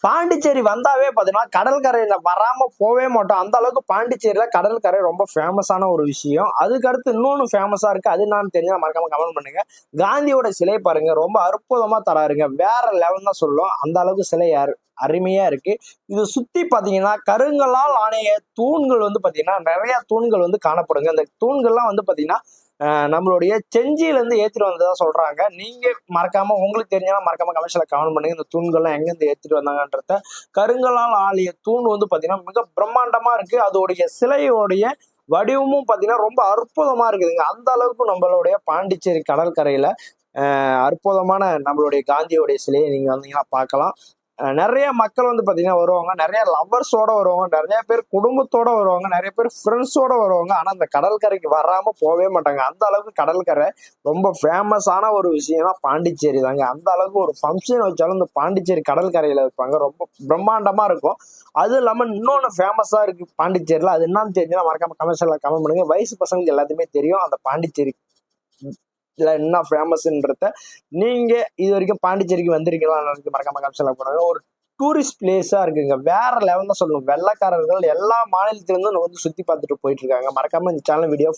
பாண்டிச்சேரி வந்தாவே பார்த்தீங்கன்னா கடற்கரையில் வராம போவே மாட்டோம். அந்த அளவுக்கு பாண்டிச்சேரியில் கடற்கரை ரொம்ப ஃபேமஸான ஒரு விஷயம். அதுக்கடுத்து இன்னொன்று ஃபேமஸா இருக்கு. அது நான் தெரிஞ்சால் மறக்காம கமெண்ட் பண்ணுங்க. காந்தியோட சிலை பாருங்க. ரொம்ப அற்புதமா தராருங்க. வேற லெவல் தான் சொல்லும் அந்த அளவுக்கு சிலை அரு- அருமையா இருக்கு. இது சுத்தி பாத்தீங்கன்னா கருங்கலால் ஆணைய தூண்கள் வந்து பாத்தீங்கன்னா நிறைய தூண்கள் வந்து காணப்படுங்க. அந்த தூண்கள்லாம் வந்து பாத்தீங்கன்னா நம்மளுடைய செஞ்சியிலேருந்து ஏற்றிட்டு ஏத்திட்டு வந்ததா சொல்றாங்க. நீங்க மறக்காம உங்களுக்கு தெரிஞ்சாலும் மறக்காம கமெண்ட்ஸ்ல கமெண்ட் பண்ணுங்க. இந்த தூண்கள்லாம் எங்கேருந்து ஏற்றிட்டு வந்தாங்கன்றத கருங்கலால் ஆலிய தூண் வந்து பாத்தீங்கன்னா மிக பிரம்மாண்டமா இருக்கு. அதோடைய சிலையோடைய வடிவமும் பாத்தீங்கன்னா ரொம்ப அற்புதமா இருக்குதுங்க. அந்த அளவுக்கு நம்மளுடைய பாண்டிச்சேரி கடற்கரையில அஹ், அற்புதமான நம்மளுடைய காந்தியோடைய சிலையை நீங்க வந்தீங்கன்னா பார்க்கலாம். நிறைய மக்கள் வந்து பாத்தீங்கன்னா வருவாங்க. நிறைய லவ்வர்ஸோட வருவாங்க. நிறைய பேர் குடும்பத்தோட வருவாங்க. நிறைய பேர் ஃப்ரெண்ட்ஸோட வருவாங்க. ஆனா அந்த கடற்கரைக்கு வராம போகவே மாட்டாங்க. அந்த அளவுக்கு கடற்கரை ரொம்ப ஃபேமஸான ஒரு விஷயம்னா பாண்டிச்சேரி தாங்க. அந்த அளவுக்கு ஒரு ஃபங்க்ஷன் வச்சாலும் இந்த பாண்டிச்சேரி கடற்கரையில வைப்பாங்க. ரொம்ப பிரம்மாண்டமா இருக்கும். அது இல்லாம இன்னொன்று ஃபேமஸா இருக்கு பாண்டிச்சேரியில. அது என்னன்னு தெரிஞ்சுன்னா மறக்காம கமெண்ட்ஸ்ல கமெண்ட் பண்ணுங்க. வயசு பசங்களுக்கு எல்லாத்தையுமே தெரியும். அந்த பாண்டிச்சேரி இதுல என்ன ஃபேமஸ்ன்றத நீங்க இது வரைக்கும் பாண்டிச்சேரிக்கு வந்திருக்கீங்களா மறக்காம காமிச்சல போனாங்க ஒரு டூரிஸ்ட் பிளேஸாக இருக்குங்க. வேற லெவல் தான் சொல்லணும் வெள்ளக்காரர்கள் எல்லா மாநிலத்திலிருந்தும் வந்து சுத்தி பார்த்துட்டு போயிட்டு இருக்காங்க. மறக்காம இந்த சேனல் வீடியோ